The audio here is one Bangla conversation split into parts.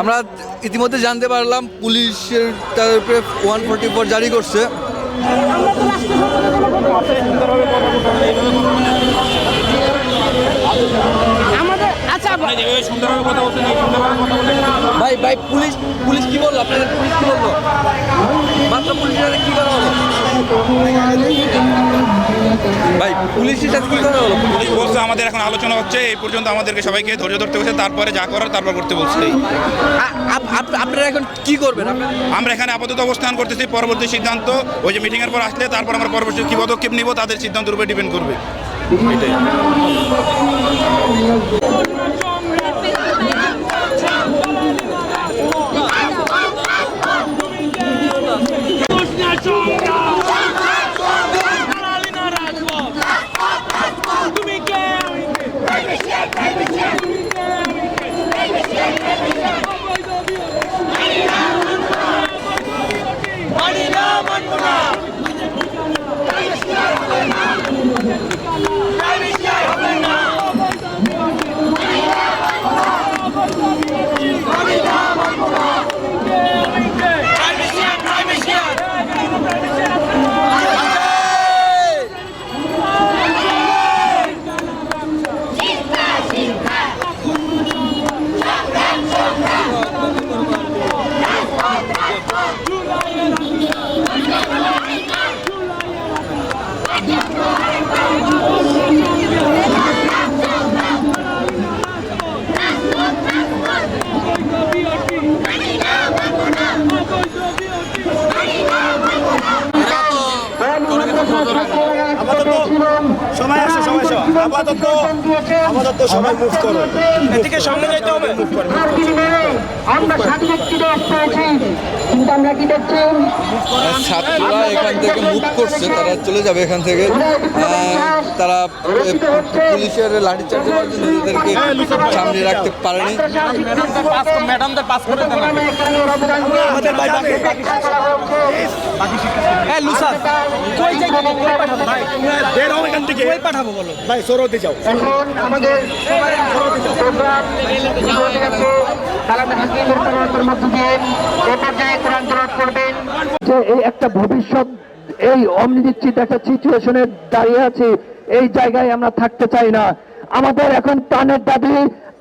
আমরা ইতিমধ্যে জানতে পারলাম পুলিশের তার উপরে ওয়ান ফোর্টি ফোর জারি করছে। আমাদের আচ্ছা ভাই ভাই পুলিশ পুলিশ কি বলল? আপনাদের পুলিশ কি বলল? মাত্র পুলিশের কি করা হলো ভাই পুলিশের সাথে কি করা হলো? পুলিশ বলছে আমাদের এখন আলোচনা হচ্ছে এই পর্যন্ত আমাদেরকে সবাইকে ধৈর্য ধরতে হচ্ছে তারপরে যা করার তারপর করতে বলছে। আপনারা এখন কি করবেন আমরা এখানে আপাতত অবস্থান করতেছি পরবর্তী সিদ্ধান্ত ওই যে মিটিংয়ের পর আসলে তারপর আমরা পরবর্তী কী পদক্ষেপ নিব তাদের সিদ্ধান্তের উপরে ডিপেন্ড করবে। এটাই। আপাতত আপাতত সবাই মুভ করো। এদিকে সামনে যেতে হবে। মুভ করো আমরা স্বাধীন দেশ পেয়েছি কিন্তু আমরা কি দেখছি? ছাত্ররা এখান থেকে মুভ করছে তারা চলে যাবে এখান থেকে। তারা পুলিশের লাঠিচার্জের মাধ্যমে নিজেদেরকে সামনে রাখতে পারেনি। আমাদের ভাই বাকি ভাই বের হও এখান থেকে। কই পাঠাবো বলো? ভাই সরোতে যাও। এখন আমাদের প্রোগ্রাম দিয়ে এ যে এই একটা ভবিষ্যৎ, এই অনিশ্চিত একটা সিচুয়েশনে দাঁড়িয়ে আছি, এই জায়গায় আমরা থাকতে চাই না। আমাদের এখন প্রাণের দাবি,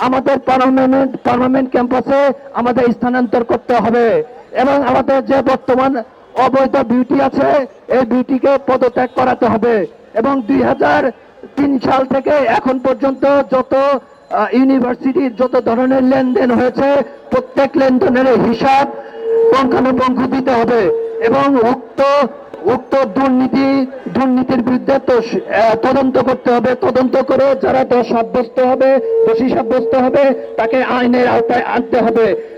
আমাদের পার্লামেন্ট পার্লামেন্ট ক্যাম্পাসে আমাদের স্থানান্তর করতে হবে। এবং আমাদের যে বর্তমান অবৈধ বিউটি আছে, এই বিউটিকে পদত্যাগ করাতে হবে। এবং দুই সাল থেকে এখন পর্যন্ত যত ইউনিভার্সিটির যত ধরনের লেনদেন হয়েছে, প্রত্যেক লেনদেনের হিসাব পুঙ্খানুপুঙ্খ দিতে হবে। এবং উক্ত উক্ত দুর্নীতি, দুর্নীতির বিরুদ্ধে তদন্ত করতে হবে। তদন্ত করে যারা দোষ সাব্যস্ত হবে, দোষী সাব্যস্ত হবে, তাকে আইনের আওতায় আনতে হবে।